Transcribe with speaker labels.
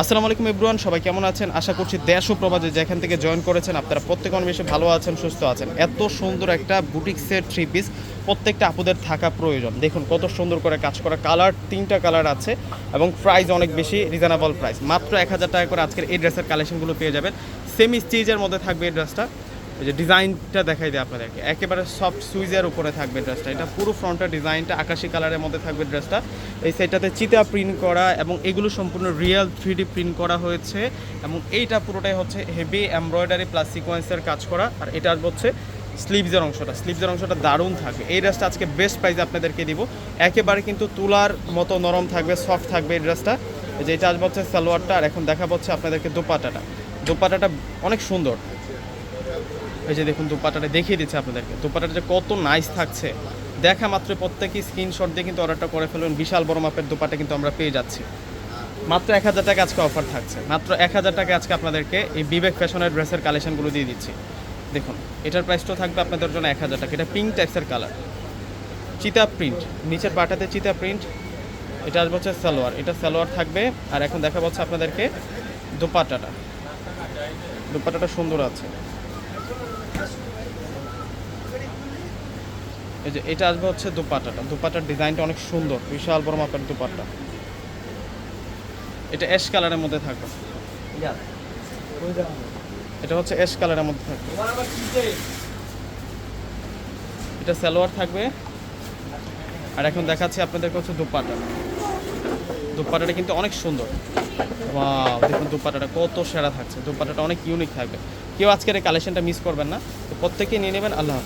Speaker 1: আসসালামু আলাইকুম ইব্রুয়ান সবাই কেমন আছেন? আশা করছি দেশ ও প্রবাদে যেখান থেকে জয়েন করেছেন আপনারা প্রত্যেক অনেক বেশি ভালো আছেন, সুস্থ আছেন। এত সুন্দর একটা বুটিক সেট থ্রি পিস প্রত্যেকটা আপুদের থাকা প্রয়োজন। দেখুন কত সুন্দর করে কাজ করা কালার, তিনটা কালার আছে এবং প্রাইস অনেক বেশি রিজনেবল প্রাইস মাত্র এক হাজার টাকা করে আজকের এই ড্রেসের কালেকশনগুলো পেয়ে যাবেন। সেমি স্টিজের মধ্যে থাকবে এই ড্রেসটা এই যে ডিজাইনটা দেখাই দেয় আপনাদেরকে। একেবারে সফট সুইজের উপরে থাকবে ড্রেসটা। এটা পুরো ফ্রন্টের ডিজাইনটা, আকাশি কালারের মধ্যে থাকবে ড্রেসটা। এই সেটটাতে চিতা প্রিন্ট করা এবং এগুলো সম্পূর্ণ রিয়েল থ্রি প্রিন্ট করা হয়েছে এবং এইটা পুরোটাই হচ্ছে হেভি এমব্রয়ডারি প্লাস সিকোয়েন্সের কাজ করা। আর এটা হচ্ছে স্লিভসের অংশটা। স্লিভসের অংশটা দারুণ থাকবে। এই ড্রেসটা আজকে বেস্ট প্রাইসে আপনাদেরকে দিব। একেবারে কিন্তু তুলার মতো নরম থাকবে সফট থাকবে এই ড্রেসটা এই যে এটা আসবে হচ্ছে সালোয়ারটা, আর এখন দেখা হচ্ছে আপনাদেরকে দোপাটাটা। দোপাটাটা অনেক সুন্দর। এই যে দেখুন দুপাটাটা দেখিয়ে দিচ্ছে আপনাদেরকে। দুপাটাটা যে কত নাইস থাকছে। দেখা মাত্র প্রত্যেকেই স্ক্রিনশট দিয়ে কিন্তু অর্ডারটা করে ফেলুন। বিশাল বড় মাপের দুপাটা কিন্তু আমরা পেয়ে যাচ্ছি। মাত্র এক হাজার টাকা আজকে অফার থাকছে। মাত্র এক হাজার টাকা আজকে আপনাদেরকে এই বিবেক ফ্যাশনের ড্রেসের কালেকশনগুলো দিয়ে দিচ্ছি। দেখুন, এটার প্রাইসটাও থাকবে আপনাদের জন্য এক হাজার টাকা। এটা পিঙ্ক টাইপসের কালার চিতা প্রিন্ট নিচের পাটাতে চিতা প্রিন্ট এটা আসবে হচ্ছে সালোয়ার। এটা সালোয়ার থাকবে। আর এখন দেখা যাচ্ছে আপনাদেরকে দুপাটাটা। দুপাটাটা সুন্দর আছে। এই যে এটা আসবে হচ্ছে দুপাটাটা দুপাটার ডিজাইনটা অনেক সুন্দর বিশাল বড় মাপের দুপাট্টা। এটা অ্যাশ কালারের মধ্যে থাকবে। এটা হচ্ছে অ্যাশ কালারের মধ্যে থাকবে। এটা সালোয়ার থাকবে। আর এখন দেখাচ্ছি আপনাদেরকে হচ্ছে দুপাটা দুপাটাটা কিন্তু অনেক সুন্দর। বা দেখুন দুপাটাটা কত সেরা থাকছে। দুপাটাটা অনেক ইউনিক থাকবে। কেউ আজকের এই কালেকশনটা মিস করবেন না। তো প্রত্যেকেই নিয়ে নেবেন। আল্লাহ হাফেজ।